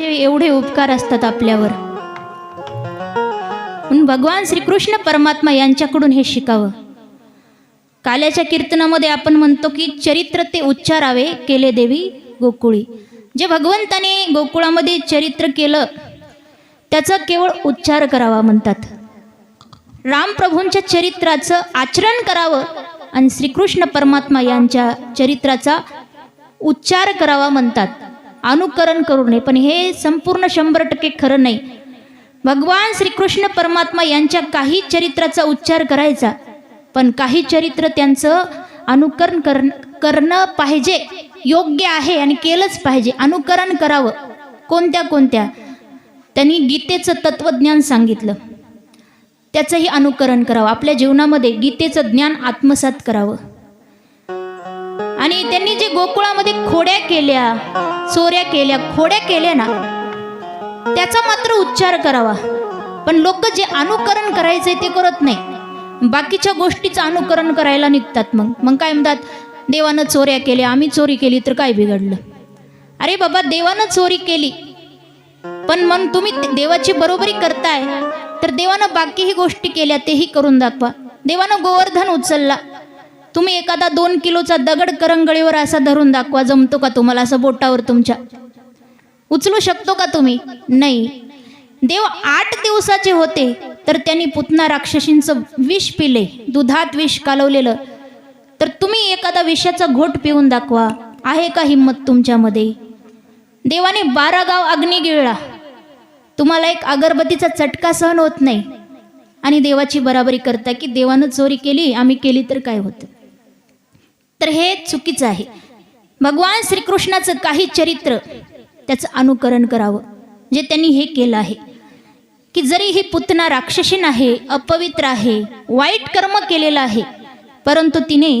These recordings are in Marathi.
एवढे उपकार असतात आपल्यावर. भगवान श्रीकृष्ण परमात्मा यांच्याकडून हे शिकावं. काल्याच्या कीर्तनामध्ये आपण म्हणतो की चरित्र ते उच्चारावे केले देवी गोकुळी. जे भगवंताने गोकुळामध्ये चरित्र केलं त्याचा केवळ उच्चार करावा म्हणतात. रामप्रभूंच्या चरित्राचं आचरण करावं आणि श्रीकृष्ण परमात्मा यांच्या चरित्राचा उच्चार करावा म्हणतात. अनुकरण करू नये. पण हे संपूर्ण शंभर टक्के खरं नाही. भगवान श्रीकृष्ण परमात्मा यांच्या काही चरित्राचा उच्चार करायचा. पण काही चरित्र त्यांचं अनुकरण करण करणं पाहिजे योग्य आहे आणि केलंच पाहिजे. अनुकरण करावं कोणत्या कोणत्या? त्यांनी गीतेचं तत्वज्ञान सांगितलं. त्याचंही अनुकरण करावं. आपल्या जीवनामध्ये गीतेचं ज्ञान आत्मसात करावं. आणि त्यांनी जे गोकुळामध्ये खोड्या केल्या चोऱ्या केल्या खोड्या केल्या ना त्याचा मात्र उच्चार करावा. पण लोक जे अनुकरण करायचंय ते करत नाही. बाकीच्या गोष्टीचं अनुकरण करायला निघतात मग. मग काय म्हणतात? देवानं चोऱ्या केल्या आम्ही चोरी केली तर काय बिघडलं? अरे बाबा देवानं चोरी केली. पण मग तुम्ही देवाची बरोबरी करताय तर देवानं बाकीही गोष्टी केल्या तेही करून दाखवा. देवानं गोवर्धन उचलला. तुम्ही एखादा दोन किलोचा दगड करंगळीवर असा धरून दाखवा जमतो का तुम्हाला? असं बोटावर तुमच्या. उचलू शकतो का तुम्ही? नाही. देव आठ दिवसाचे होते तर त्यांनी पुतना राक्षसींचं विष पिले दुधात विष कालवलेलं. तर तुम्ही एखादा विषाचा घोट पिऊन दाखवा आहे का हिंमत तुमच्यामध्ये? देवाने बारा गाव अग्नी गिळला. तुम्हाला एक अगरबत्तीचा चटका सहन होत नाही. आणि देवाची बराबरी करता की देवानं चोरी केली आम्ही केली तर काय होतं? तर हे चुकीचं आहे. भगवान श्रीकृष्णाचं काही चरित्र त्याचं अनुकरण करावं जे त्यांनी हे केलं आहे. की जरी ही पुतना राक्षसीन आहे अपवित्र आहे वाईट कर्म केलेलं आहे परंतु तिने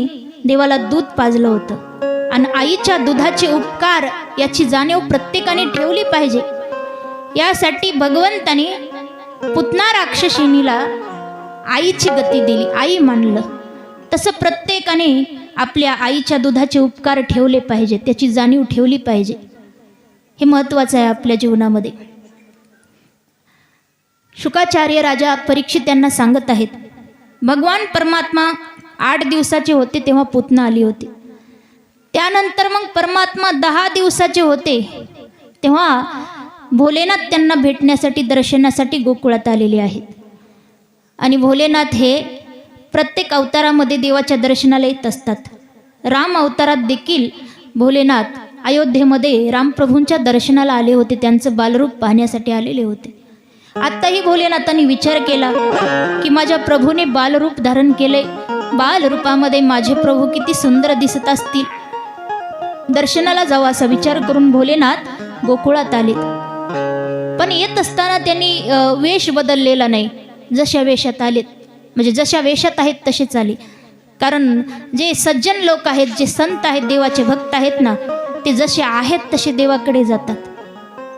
देवाला दूध पाजलं होतं. आणि आईच्या दुधाचे उपकार याची जाणीव प्रत्येकाने ठेवली पाहिजे. यासाठी भगवंताने पुतना राक्षसिनीला आईची गती दिली आई मानलं. तसं प्रत्येकाने आपल्या आईच्या दुधाचे उपकार ठेवले पाहिजे त्याची जाणीव ठेवली पाहिजे. हे महत्त्वाचं आहे आपल्या जीवनामध्ये. शुकाचार्य राजा परीक्षित त्यांना सांगत आहेत भगवान परमात्मा आठ दिवसाचे होते तेव्हा पुतना आली होती. त्यानंतर मग परमात्मा दहा दिवसाचे होते. तेव्हा भोलेनाथ त्यांना भेटण्यासाठी दर्शनासाठी गोकुळात आलेले आहेत. आणि भोलेनाथ हे प्रत्येक अवतारामध्ये देवाच्या दर्शनाला येत असतात. राम अवतारात देखील भोलेनाथ अयोध्येमध्ये रामप्रभूंच्या दर्शनाला आले होते. त्यांचं बालरूप पाहण्यासाठी आलेले होते. आत्ताही भोलेनाथांनी विचार केला की माझ्या प्रभूने बालरूप धारण केले बालरूपामध्ये माझे प्रभू किती सुंदर दिसत असतील. दर्शनाला जावं असा विचार करून भोलेनाथ गोकुळात आले. पण येत असताना त्यांनी वेश बदललेला नाही. जशा वेशात आलेत. म्हणजे जशा वेशात आहेत तसेच आले कारण जे सज्जन लोक आहेत जे संत आहेत देवाचे भक्त आहेत ना ते जसे आहेत तसे देवाकडे जातात.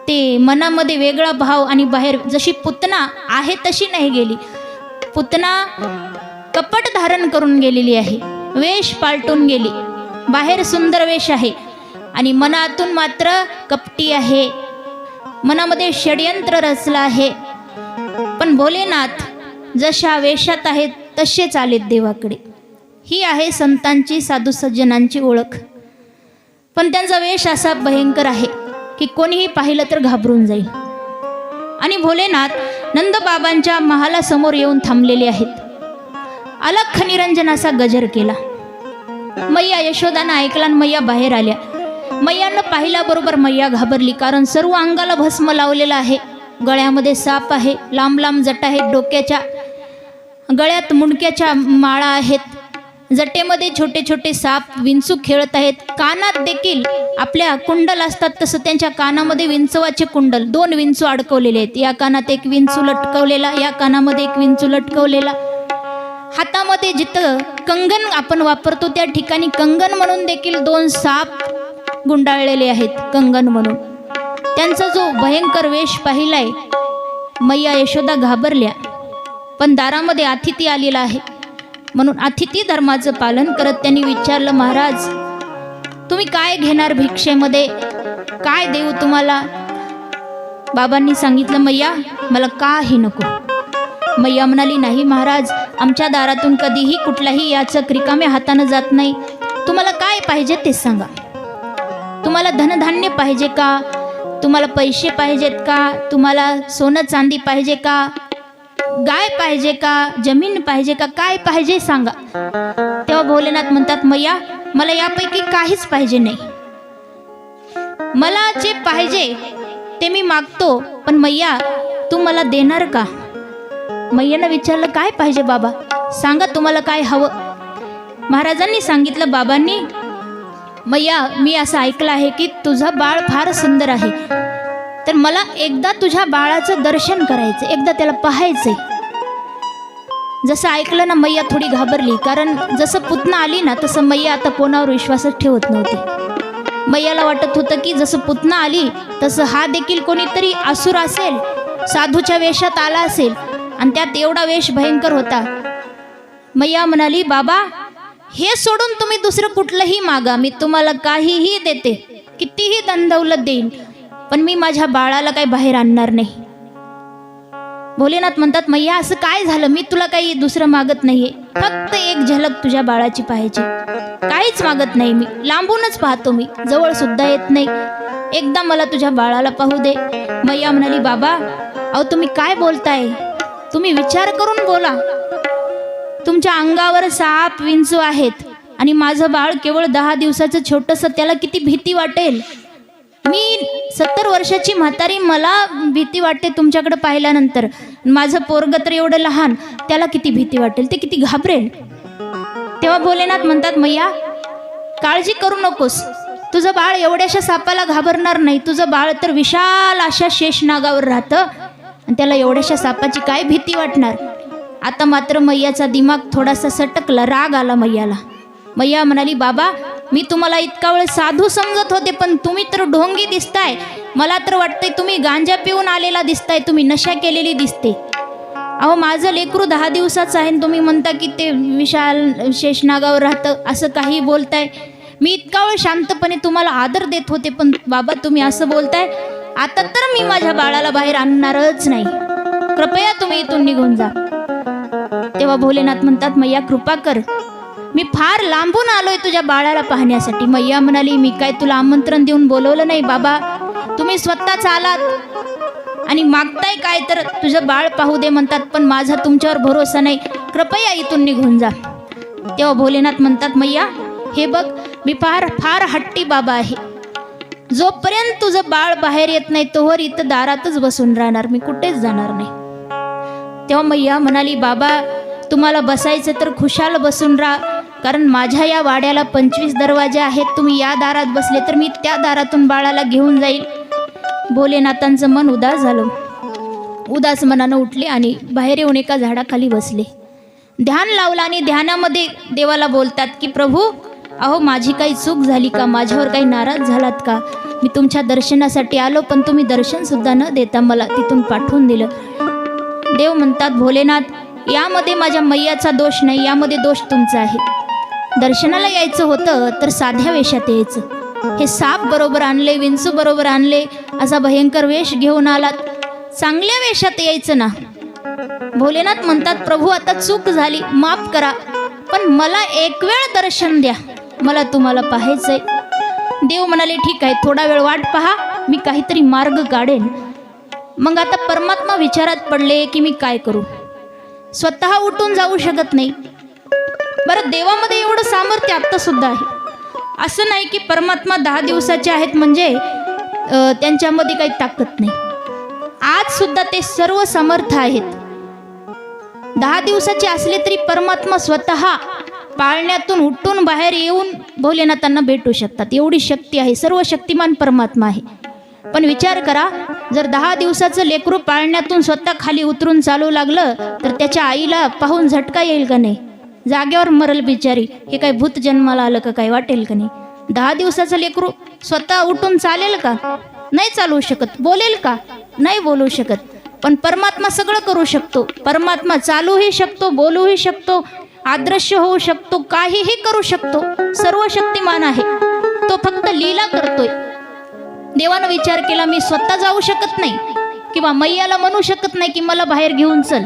ते मनामध्ये वेगळा भाव आणि बाहेर जशी पुतना आहे तशी नाही गेली. पुतना कपट धारण करून गेलेली आहे. वेश पालटून गेली. बाहेर सुंदर वेश आहे. आणि मनातून मात्र कपटी आहे. मनामध्ये षडयंत्र रचलं आहे. पण भोलेनाथ जशा वेशात आहेत तसेच आलेत देवाकडे. ही आहे संतांची साधू सज्जनांची ओळख. पण त्यांचा वेश असा भयंकर आहे की कोणीही पाहिलं तर घाबरून जाईल. आणि भोलेनाथ नंदबाबांच्या महालासमोर येऊन थांबलेले आहेत. अलख निरंजन असा गजर केला. मैया यशोदानं ऐकला आणि मैया बाहेर आल्या. मैयानं पाहिल्याबरोबर मैया घाबरली कारण सर्व अंगाला भस्म लावलेलं आहे. गळ्यामध्ये साप आहे लांब लांब जट आहेत डोक्याच्या. गळ्यात मुंडक्याच्या माळा आहेत. जटेमध्ये छोटे छोटे साप विंचू खेळत आहेत. कानात देखील आपल्या कुंडल असतात तसं त्यांच्या कानामध्ये विंचवाचे कुंडल. दोन विंचू अडकवलेले आहेत. या कानात एक विंचू लटकवलेला या कानामध्ये एक विंचू लटकवलेला. हातामध्ये जिथं कंगन आपण वापरतो त्या ठिकाणी कंगन म्हणून देखील दोन साप गुंडाळलेले आहेत कंगन म्हणून. त्यांचा जो भयंकर वेश पाहिलाय मैया यशोदा घाबरल्या. पण दारामध्ये अतिथी आलेला आहे. म्हणून अतिथी धर्माचं पालन करत त्यांनी विचारलं महाराज तुम्ही काय घेणार भिक्षेमध्ये? काय देऊ तुम्हाला? बाबांनी सांगितलं मैया मला काही नको. मैया म्हणाली नाही महाराज आमच्या दारातून कधीही कुठलाही याचक रिकाम्या हातानं जात नाही. तुम्हाला काय पाहिजे ते सांगा. तुम्हाला धनधान्य पाहिजे का? तुम्हाला पैसे पाहिजेत का? तुम्हाला सोनं चांदी पाहिजे का? गाय पाहिजे का? जमीन पाहिजे का? काय पाहिजे सांगा. तेव्हा भोलेनाथ म्हणतात मैया मला यापैकी काहीच पाहिजे नाही. मला जे पाहिजे ते मी मागतो पण मैया तू मला देणार का? मैयानं विचारलं काय पाहिजे बाबा? सांगा तुम्हाला काय हवं. महाराजांनी सांगितलं बाबांनी मैया मी असं ऐकलं आहे की तुझं बाळ फार सुंदर आहे. तर मला एकदा तुझ्या बाळाचं दर्शन करायचं एकदा त्याला पाहायचंय. जसं ऐकलं ना मैया थोडी घाबरली. कारण जसं पुतना आली ना तसं मैया आता कोणावर विश्वासच ठेवत नव्हती. मैयाला वाटत होतं की जसं पुतना आली तसं हा देखील कोणीतरी असुर असेल साधूच्या वेशात आला असेल आणि त्यात एवढा वेश भयंकर होता. मैया म्हणाली बाबा हे सोडून तुम्ही दुसरं कुठलंही मागा. मी तुम्हाला काहीही देते. कितीही दंदौलत देईन. पण मी माझ्या बाळाला काही बाहेर आणणार नाही. भोलेनाथ म्हणतात मैया असं काय झालं? मी तुला काही दुसरं मागत नाहीये. फक्त एक झलक तुझ्या बाळाची पाहायची. काहीच मागत नाही मी. लांबूनच पाहतो मी. जवळ सुद्धा येत नाही. एकदा मला तुझ्या बाळाला पाहू दे. मैया म्हणाली बाबा अहो तुम्ही काय बोलताय? तुम्ही विचार करून बोला. तुमच्या अंगावर साप विंचू आहेत आणि माझं बाळ केवळ दहा दिवसाचं छोटंसं त्याला किती भीती वाटेल? मी सत्तर वर्षाची म्हातारी मला भीती वाटते तुमच्याकडे पाहिल्यानंतर. माझं पोरग तर एवढं लहान त्याला किती भीती वाटेल? ते किती घाबरेल? तेव्हा भोलेनाथ म्हणतात मैया काळजी करू नकोस. तुझं बाळ एवढ्याशा सापाला घाबरणार नाही. तुझं बाळ तर विशाल अशा शेष नागावर राहतं आणि त्याला एवढ्याशा सापाची काय भीती वाटणार? आता मात्र मैयाचा दिमाग थोडासा सटकला राग आला मैयाला. मैया म्हणाली बाबा मी तुम्हाला इतका वेळ साधू समजत होते पण तुम्ही तर ढोंगी दिसताय. मला तर वाटतंय तुम्ही गांजा पिऊन आलेला दिसताय तुम्ही नशा केलेली दिसते. अहो माझं लेकरू दहा दिवसाचं आहे आणि तुम्ही म्हणता की ते विशाल शेषनागावर राहतं असं काही बोलताय. मी इतका वेळ शांतपणे तुम्हाला आदर देत होते पण बाबा तुम्ही असं बोलताय आता तर मी माझ्या बाळाला बाहेर आणणारच नाही. कृपया तुम्ही इथून निघून जा. तेव्हा भोलेनाथ म्हणतात मैया कृपा कर. मी फार लांबून आलोय तुझ्या बाळाला पाहण्यासाठी. मैया म्हणाली मी काय तुला आमंत्रण देऊन बोलवलं नाही बाबा? तुम्ही स्वतःच आलात आणि मागताय काय तर? तुझं बाळ पाहू दे म्हणतात पण माझा तुमच्यावर भरोसा नाही. कृपया इथून निघून जा. तेव्हा भोलेनाथ म्हणतात मैया हे बघ मी फार फार हट्टी बाबा आहे. जोपर्यंत तुझं बाळ बाहेर येत नाही तोवर इथं दारातच बसून राहणार. मी कुठेच जाणार नाही. तेव्हा मैया म्हणाली बाबा तुम्हाला बसायचं तर खुशाल बसून राहा. कारण माझ्या या वाड्याला पंचवीस दरवाजे आहेत. तुम्ही या दारात बसले तर मी त्या दारातून बाळाला घेऊन जाईल. भोलेनाथांचं मन उदास झालं. उदास मनानं उठले आणि बाहेर येऊन एका झाडाखाली बसले. ध्यान लावलं आणि ध्यानामध्ये देवाला बोलतात की प्रभू अहो माझी काही चूक झाली का? माझ्यावर काही नाराज झालात का? मी तुमच्या दर्शनासाठी आलो पण तुम्ही दर्शनसुद्धा न देता मला तिथून पाठवून दिलं. देव म्हणतात भोलेनाथ यामध्ये माझ्या मैयाचा दोष नाही यामध्ये दोष तुमचा आहे. दर्शनाला यायचं होतं तर साध्या वेशात यायचं. हे साप बरोबर आणले विंचू बरोबर आणले असा भयंकर वेश घेऊन आलात. चांगल्या वेशात यायचं ना. भोलेनाथ म्हणतात प्रभू आता चूक झाली माफ करा पण मला एक वेळ दर्शन द्या. मला तुम्हाला पाहायचंय. देव म्हणाले ठीक आहे थोडा वेळ वाट पहा मी काहीतरी मार्ग काढेन. मग आता परमात्मा विचारात पडले की मी काय करू? स्वतः उठून जाऊ शकत नाही. बरं देवामध्ये एवढं सामर्थ्य आत्ता सुद्धा आहे. असं नाही की परमात्मा दहा दिवसाचे आहेत म्हणजे त्यांच्यामध्ये काही ताकद नाही. आज सुद्धा ते सर्व समर्थ आहेत. दहा दिवसाचे असले तरी परमात्मा स्वतः पाळण्यातून उठून बाहेर येऊन भोलेनाथांना भेटू शकतात. एवढी शक्ती आहे सर्व शक्तिमान परमात्मा आहे. पण विचार करा जर दहा दिवसाचं लेकरू पाळण्यातून स्वतः खाली उतरून चालू लागलं तर त्याच्या आईला पाहून झटका येईल का नाही? जागेवर मरल बिचारी. हे काय भूत जन्माला आलं का काय? वाटेल का नाही? दहा दिवसाचं लेकरू स्वतः उठून चालेल का? नाही चालवू शकत. बोलेल का? नाही बोलू शकत. पण परमात्मा सगळं करू शकतो. परमात्मा चालूही शकतो बोलूही शकतो अदृश्य होऊ शकतो काहीही करू शकतो. सर्व शक्तिमान आहे. तो फक्त लीला करतोय. देवानं विचार केला मी स्वतः जाऊ शकत नाही किंवा मैयाला म्हणू शकत नाही की मला बाहेर घेऊन चल.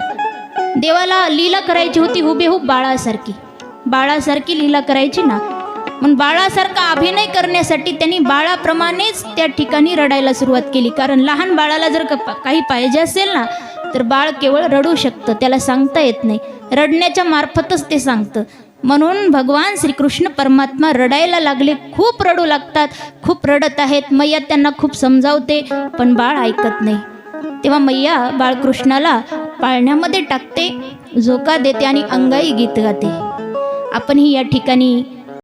देवाला लीला करायची होती हुबेहूब बाळासारखी. बाळासारखी लीला करायची ना. मग बाळासारखा अभिनय करण्यासाठी त्यांनी बाळाप्रमाणेच त्या ठिकाणी रडायला सुरुवात केली. कारण लहान बाळाला जर काही पाहिजे असेल ना तर बाळ केवळ रडू शकतं त्याला सांगता येत नाही. रडण्याच्या मार्फतच ते सांगतं. म्हणून भगवान श्रीकृष्ण परमात्मा रडायला लागले. खूप रडू लागतात खूप रडत आहेत. मैया त्यांना खूप समजावते पण बाळ ऐकत नाही. तेव्हा मैया बाळकृष्णाला पाळण्यामध्ये टाकते झोका देते आणि अंगाई गीत गाते. आपणही या ठिकाणी